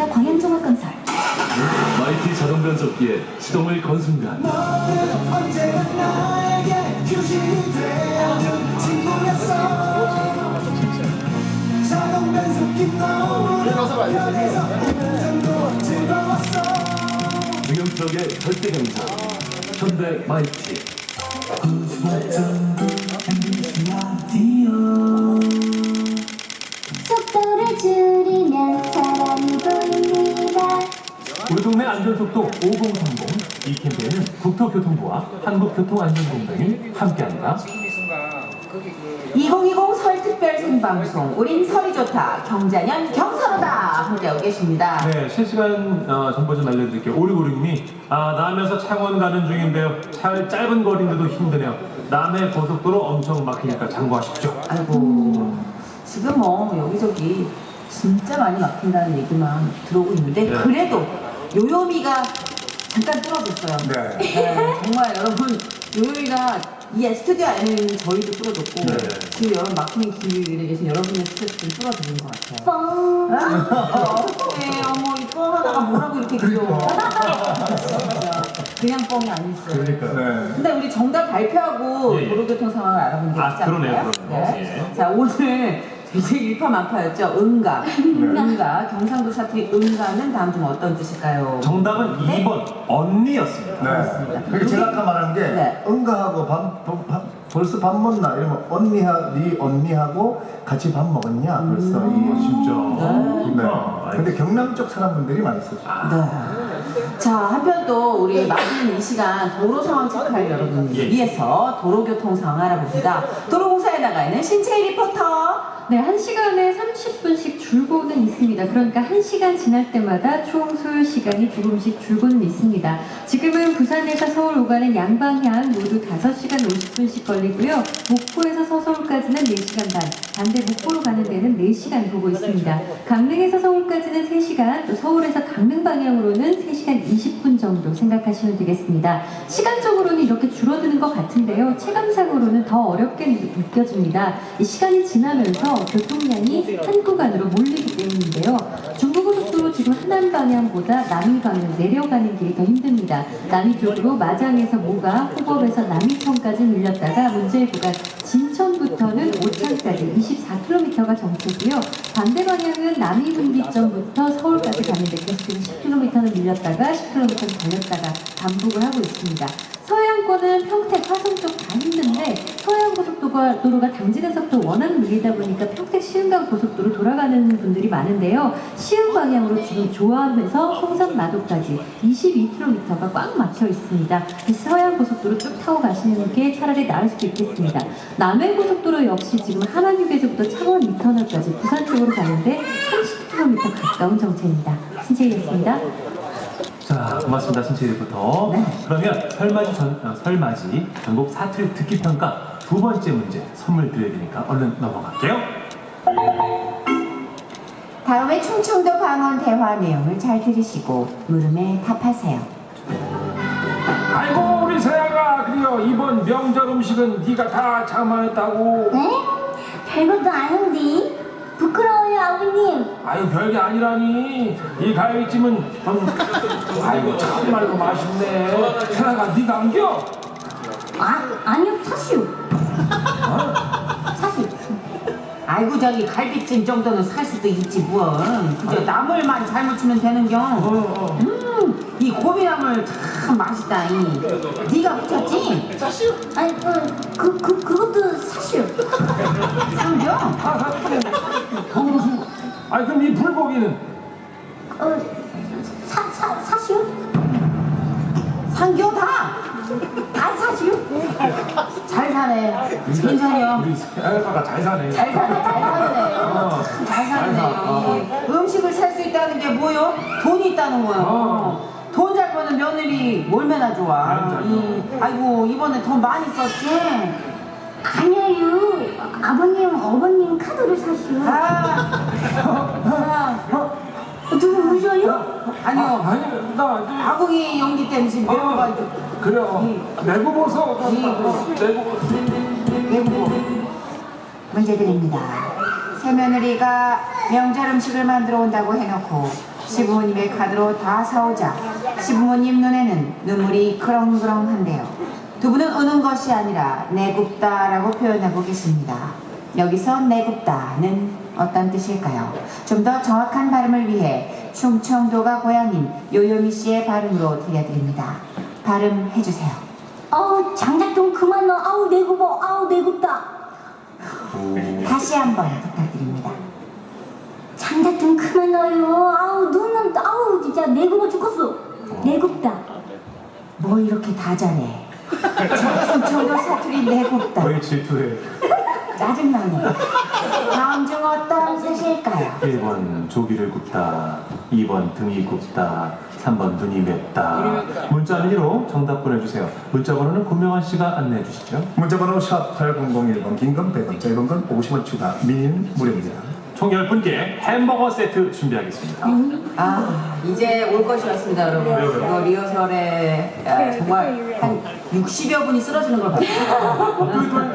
주식회사 광양종합건설 마이티 자동 변속기에 시동을 건 순간. 트럭의 절대 경사 현대 마이티 안전속도 5030 이 캠페인은 국토교통부와 한국교통안전공단이 함께합니다 2020 설 특별 생방송 우린 설이 좋다 경자년 경사로다 함께하고 계십니다 네, 실시간 어, 정보 좀 알려드릴게요. 오리고리님이 아, 남에서 창원 가는 중인데요. 차 짧은 거리인데도 힘드네요. 남해 고속도로 엄청 막히니까 참고하십시오. 아이고 지금 뭐 여기저기 진짜 많이 막힌다는 얘기만 들어오고 있는데 네. 그래도 요요미가 잠깐 뚫어줬어요 네. 네, 정말 여러분 요요미가 이 스튜디오 안에는 저희도 뚫어줬고 네. 지금 여러분 막히는 길에 계신 여러분의 스트레스를 뚫어드린 것 같아요 뻥 아, 어떡해 어머 이 뻥 하나가 뭐라고 이렇게 귀여워 진짜 그냥 뻥이 아니었어요 그러니까. 네. 근데 우리 정답 발표하고 예, 예. 도로교통 상황을 알아본 게 아, 있지 그러네요, 않을까요? 그러네요. 네. 자 오늘 이제 일파만파였죠 응가 응가 경상도 사투리 응가는 다음 중 어떤 뜻일까요? 정답은 네. 2번 언니였습니다. 네. 그리고 제가 아까 말한 게 네. 응가하고 밥, 밥, 밥 벌써 밥 먹나 이러면 언니하 네 언니하고 같이 밥 먹었냐 벌써 이 진짜. 네. 네. 아, 근데 경남 쪽 사람분들이 많이 쓰죠. 네. 자, 한편 또 우리 마지막 이 시간 도로 상황 체크할 여러분을 예. 위해서 도로교통 상황 알아봅니다. 도로공사에 나가 있는 신채희 리포터. 네, 1시간에 30분씩 줄고는 있습니다. 그러니까 1시간 지날 때마다 총 소요 시간이 조금씩 줄고는 있습니다. 지금은 부산에서 서울 오가는 양방향 모두 5시간 50분씩 걸리고요. 목포에서 서서울까지는 4시간 반, 반대 목포로 가는 데는 4시간 보고 있습니다. 강릉에서 서울까지는 3시간, 또 서울에서 강릉 방향으로는 3시간 20분 정도 생각하시면 되겠습니다. 시간적으로는 이렇게 줄어 것 같은데요. 체감상으로는 더 어렵게 느껴집니다. 이 시간이 지나면서 교통량이 한 구간으로 몰리기 때문인데요. 중부고속도로 지금 하남 방향보다 남이 방향 내려가는 길이 더 힘듭니다. 남이 쪽으로 마장에서 모가, 호법에서 남이천까지 밀렸다가 문제의 구간 진천부터는 오창까지 24km가 정체고요. 반대 방향은 남이분기점부터 서울까지 가는데 계속 10km는 밀렸다가 10km는 달렸다가 반복을 하고 있습니다. 서해안권은 평택, 화성 쪽 다 힘든데 서해안고속도로가 도로가 당진에서 또 워낙 밀리다 보니까 평택 시흥간 고속도로 돌아가는 분들이 많은데요. 시흥 방향으로 지금 조암에서 홍산 마도까지 22km가 꽉 막혀 있습니다. 이 서해안 고속도로 쭉 타고 가시는 게 차라리 나을 수도 있겠습니다. 남해 고속도로 역시 지금 함안휴게소부터 창원 이터널까지 부산 쪽으로 가는데 30km 가까운 정체입니다. 신채희였습니다. 자, 고맙습니다. 신채리부터. 네. 그러면 설맞이 전, 어, 설맞이 전국 사투리 듣기 평가 두 번째 문제 선물 드려야 되니까 얼른 넘어갈게요. 다음에 충청도 방언 대화 내용을 잘 들으시고 물음에 답하세요. 아이고 우리 서야가 그래요 이번 명절 음식은 네가 다 장만했다고 네? 별것도 아닌데 부끄러워요 아버님. 아유 별게 아니라니. 이 갈비찜은 음, 아이고 정말로 맛있네. 서야가 네가 안겨? 아, 아니요 사시오 아이고 저기 갈비찜 정도는 살 수도 있지 뭐. 그저 나물만 잘 무치면 되는겨. 어, 어. 음, 이 고비나물 참 맛있다. 이. 네가 무쳤지? 사시오 아니 그, 그, 그 그것도 사시오 상겨? 아, 사- 어, 아니 그럼 이 불고기는 어, 사, 사, 사시오 상겨 다. 다 사시오 잘 사네. 괜찮아요. 우리 서야가 잘 사네 잘 사네. 잘 사네. 어. 잘 사네. 이 음식을 살 수 있다는 게 뭐요? 돈이 있다는 거요. 어. 돈 잘 버는 며느리 얼마나 좋아. 맞아. 이, 아이고 이번에 돈 많이 썼지? 아니에요 아버님 어머님 카드를 사시오 아, 아, 어, 누구 우셔요? 아니요. 아니 나 이제 아궁이 연기 때문에 지금 어, 매워가지고 그래요 내고 보소 이. 내고 보소 외국어 문제 드립니다. 새며느리가 명절 음식을 만들어 온다고 해놓고 시부모님의 카드로 다 사오자 시부모님 눈에는 눈물이 그렁그렁한데요. 두 분은 우는 것이 아니라 내굽다라고 표현하고 계십니다. 여기서 내굽다는 어떤 뜻일까요? 좀 더 정확한 발음을 위해 충청도가 고향인 요요미 씨의 발음으로 들려드립니다. 발음해 주세요. 아우 장작 좀 그만 넣어 아우 내굽어 아우 내굽다 다시 한번 부탁드립니다. 장작 좀 그만 넣어요 아우 눈은 아우 진짜 내굽어 죽겠어 내굽다 뭐 이렇게 다 잘해? 저 충청도 사투리 내굽다. 거의 질투해. 짜증나네. 다음 중 어떤 뜻일까요? 1번 조기를 굽다, 2번 등이 굽다, 3번 눈이 맵다. 문자 미니로 정답 보내주세요. 문자 번호는 구명환 씨가 안내해 주시죠. 문자번호 샵 8001번 긴건 100원 짧은 건 50원 추가 미니는 무료입니다 총 10분께 햄버거 세트 준비하겠습니다. 아 이제 올 것이었습니다 여러분. 왜요, 왜요? 이거 리허설에 아, 정말 한 60여 분이 쓰러지는 걸 봤어요.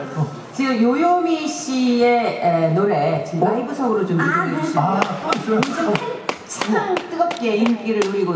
지금 요요미 씨의 에, 노래 지금 라이브석으로 좀 아, 리뷰해 네. 주시면 아또 있어요? 참 뜨겁게 인기를 누리고